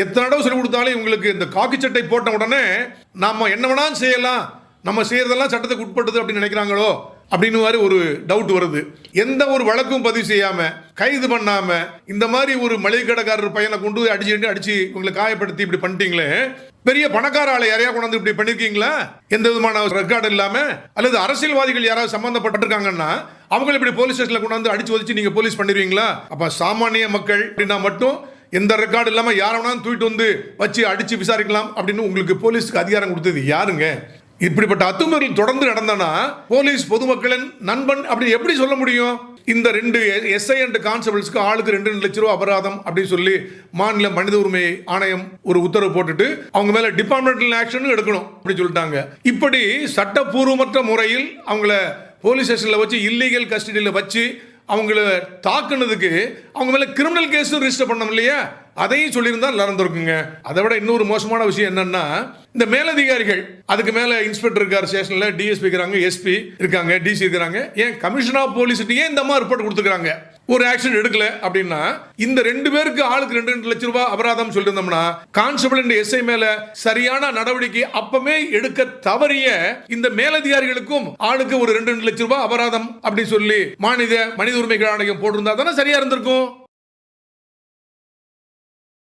எத்தனை தடவை சொல்லி கொடுத்தாலும் இவங்களுக்கு இந்த காக்கி சட்டை போட்ட உடனே நாம் என்ன வேணாலும் செய்யலாம். நம்ம செய்யறதெல்லாம் சட்டத்துக்கு உட்பட்டது அப்படின்னு நினைக்கிறாங்களோ அப்படின்னு மாதிரி ஒரு டவுட் வருது. எந்த ஒரு வழக்கும் பதிவு செய்யாம கைது பண்ணாம இந்த மாதிரி ஒரு மளிகை கடைக்காரர் பையனை கொண்டு போய் அடிச்சு அடிச்சு இவங்களை காயப்படுத்தி இப்படி பண்ணிட்டீங்களே? பெரிய பணக்கார ஆளை யாரையா கொண்டாந்து இப்படி பண்ணிருக்கீங்களா? எந்த விதமான ரெக்கார்டு இல்லாம அல்லது அரசியல்வாதிகள் யாராவது சம்பந்தப்பட்டிருக்காங்கன்னா அவங்களை இப்படி போலீஸ் ஸ்டேஷன்ல கொண்டாந்து அடிச்சு வச்சு நீங்க போலீஸ் பண்ணிடுவீங்களா? அப்ப சாமானிய மக்கள் அப்படின்னா மட்டும் எந்த ரெக்கார்டு இல்லாமல் யாரை வேணாலும் தூக்கிட்டு வந்து வச்சு அடித்து விசாரிக்கலாம் அப்படின்னு உங்களுக்கு போலீஸுக்கு அதிகாரம் கொடுத்தது யாருங்க? இப்படிப்பட்ட அத்துமீறல் தொடர்ந்து நடந்தனா போலீஸ் பொதுமக்களின் நண்பன் அப்படி எப்படி சொல்ல முடியும்? இந்த ரெண்டு எஸ்ஐ அண்ட் கான்ஸ்டபிள்ஸ்க்கு ஆளுக்கு ரெண்டு ரெண்டு லட்ச ரூபா அபராதம் அப்படின்னு சொல்லி மாநில மனித உரிமை ஆணையம் ஒரு உத்தரவு போட்டுட்டு அவங்க மேல டிபார்ட்மெண்டல் ஆக்ஷன் எடுக்கணும் அப்படின்னு சொல்லிட்டாங்க. இப்படி சட்டப்பூர்வமற்ற முறையில் அவங்கள போலீஸ் ஸ்டேஷன்ல வச்சு இல்லீகல் கஸ்டடியில் வச்சு அவங்கள தாக்குனதுக்கு அவங்க மேலே கிரிமினல் கேஸும் ரிஜிஸ்டர் பண்ணோம் இல்லையா? அதையும் சொல்லியிருந்தால் நடந்திருக்குங்க அதை விட இன்னொரு மோசமான விஷயம் என்னன்னா இந்த மேலதிகாரிகள் அதுக்கு மேலே இன்ஸ்பெக்டர் இருக்கார் ஸ்டேஷனில் டிஎஸ்பி இருக்கிறாங்க எஸ்பி இருக்காங்க டிசி இருக்கிறாங்க ஏன் கமிஷனர் ஆஃப் போலீஸ்ட்டு ஏன் இந்த மாதிரி ரிப்போர்ட் கொடுத்துருக்காங்க ஒரு ஆக்ஷன் எடுக்கல அப்படின்னா இந்த ரெண்டு பேருக்கு ஆளுக்கு ரெண்டு ரெண்டு லட்சம் ரூபாய் அபராதம் சொல்லியிருந்தோம்னா கான்ஸ்டபிள் இந்த எஸ்ஐ மேல சரியான நடவடிக்கை அப்பவே எடுக்க தவறிய இந்த மேலதிகாரிகளுக்கும் ஆளுக்கு ஒரு ரெண்டு ரெண்டு லட்சம் ரூபாய் அபராதம் அப்படின்னு சொல்லி மாநில மனித உரிமைகள் ஆணையம் போட்டிருந்தா தானே சரியா இருந்திருக்கும்?